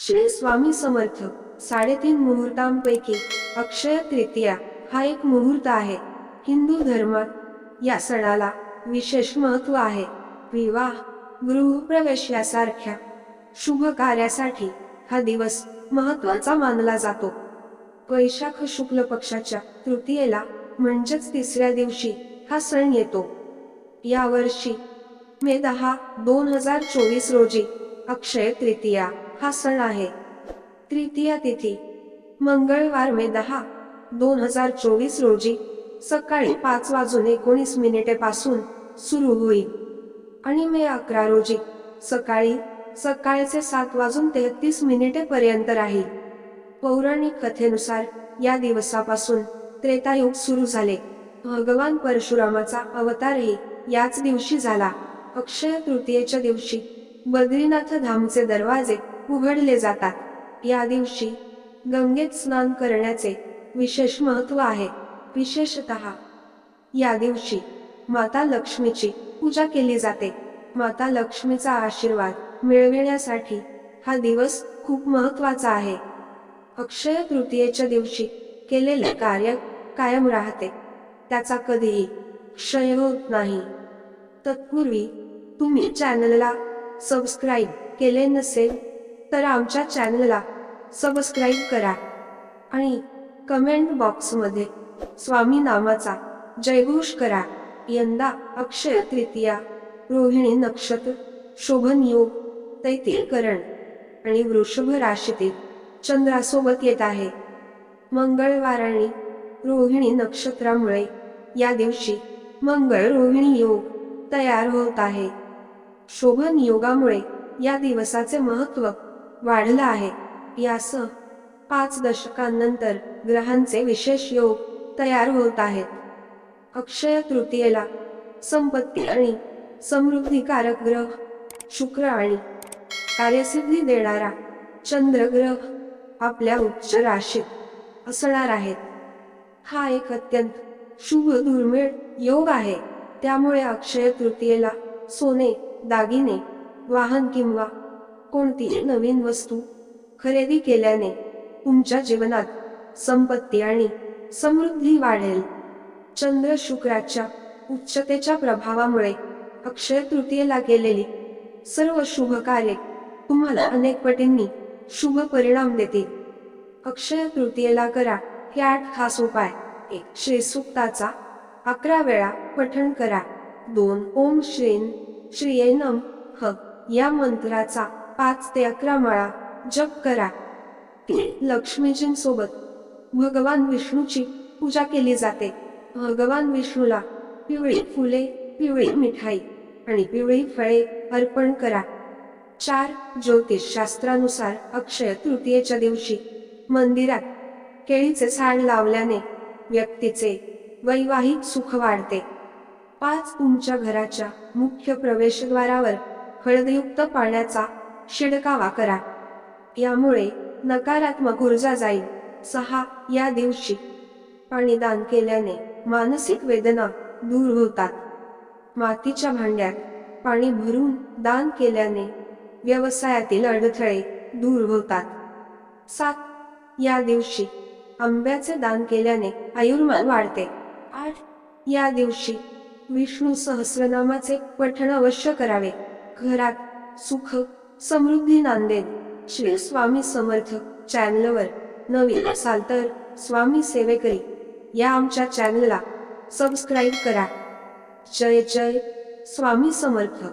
श्री स्वामी समर्थ साडेतीन मुहूर्तांपैकी अक्षय तृतीया हा एक मुहूर्त आहे. हिंदू धर्मात या सणाला विशेष महत्त्व आहे. विवाह गृहप्रवेश यासारख्या शुभ कार्यासाठी हा दिवस महत्त्वाचा मानला जातो. वैशाख शुक्ल पक्षाच्या तृतीयेला म्हणजेच तिसऱ्या दिवशी हा सण येतो. यावर्षी मे दहा दोन हजार चोवीस रोजी अक्षय तृतीया. हा सण आहे. तृतीया तिथी मंगळवार मे दहा दोन हजार चोवीस रोजी सकाळी पाच वाजून एकोणीस मिनिटे पासून सुरू होईल. आणि मे अकरा रोजी सकाळी सकाळचे सात वाजून तेहतीस मिनिटे पर्यंत राहील. पौराणिक कथेनुसार या दिवसापासून त्रेतायुग सुरू झाले. भगवान परशुरामाचा अवतारही याच दिवशी झाला. अक्षय तृतीयेच्या दिवशी बद्रीनाथ धामचे दरवाजे उघडले जातात. या दिवशी गंगेत स्नान करण्याचे विशेष महत्त्व आहे. विशेषत या दिवशी माता लक्ष्मीची पूजा केली जाते. माता लक्ष्मीचा आशीर्वाद मिळविण्यासाठी हा दिवस खूप महत्त्वाचा आहे. अक्षय तृतीयेच्या दिवशी केलेले कार्य कायम राहते. त्याचा कधीही क्षय होत नाही. तत्पूर्वी तुम्ही चॅनलला सबस्क्राईब केले नसेल तर आमच्या चॅनलला सबस्क्राईब करा आणि कमेंट बॉक्समध्ये स्वामी नामाचा जयघोष करा. यंदा अक्षय तृतीया रोहिणी नक्षत्र शोभन योग तैतील करण आणि वृषभ राशीतील चंद्रासोबत येत आहे. मंगळवार आणि रोहिणी नक्षत्रामुळे या दिवशी मंगळ रोहिणी योग तयार होत आहे. शोभन योगामुळे या दिवसाचे महत्त्व वाढलं आहे. यासह पाच दशकांनंतर ग्रहांचे विशेष योग तयार होत आहेत. अक्षय तृतीयेला संपत्ती आणि समृद्धीकारक ग्रह शुक्र आणि कार्यसिद्धी देणारा चंद्रग्रह आपल्या उच्च राशीत असणार आहेत. हा एक अत्यंत शुभ दुर्मिळ योग आहे. त्यामुळे अक्षय तृतीयेला सोने दागिने वाहन किंवा कोणतीही नवीन वस्तू खरेदी केल्याने तुमच्या जीवनात संपत्ती आणि समृद्धी वाढेल? चंद्र शुक्राच्या उच्चतेच्या प्रभावामुळे अक्षय तृतीयेला केलेली सर्व शुभ कार्य तुम्हाला अनेक पटींनी शुभ परिणाम देतील. अक्षय तृतीयेला करा हे आठ खास उपाय. एक श्री सुक्ताचा अकरा वेळा पठण करा. दोन ओम श्रीन श्रीयनम ह या मंत्राचा पाच ते अकरा माळा जप करा. लक्ष्मीजींसोबत भगवान विष्णूची पूजा केली जाते. भगवान विष्णूला पिवळी फुले पिवळी मिठाई आणि पिवळी फळे अर्पण करा. चार ज्योतिष शास्त्रानुसार अक्षय तृतीयेच्या दिवशी मंदिरात केळीचे झाड लावल्याने व्यक्तीचे वैवाहिक सुख वाढते. पाच तुमच्या घराच्या मुख्य प्रवेशद्वारावर हळदयुक्त पाण्याचा शिडकावा करा. यामुळे नकारात्मक ऊर्जा जाईल. सहा या दिवशी. पाणी दान केल्याने मानसिक वेदना दूर होतात. मातीच्या भांड्यात पाणी भरून दान केल्याने व्यवसायातील अडथळे दूर होतात. सात या दिवशी आंब्याचे दान केल्याने आयुर्मान वाढते. आठ या दिवशी विष्णू सहस्रनामाचे पठण अवश्य करावे. घरात सुख समृद्धी नांदेड श्री स्वामी समर्थ चॅनलवर नवीन असाल तर स्वामी सेवेकरी या आमच्या चॅनलला सबस्क्राईब करा. जय जय स्वामी समर्थ.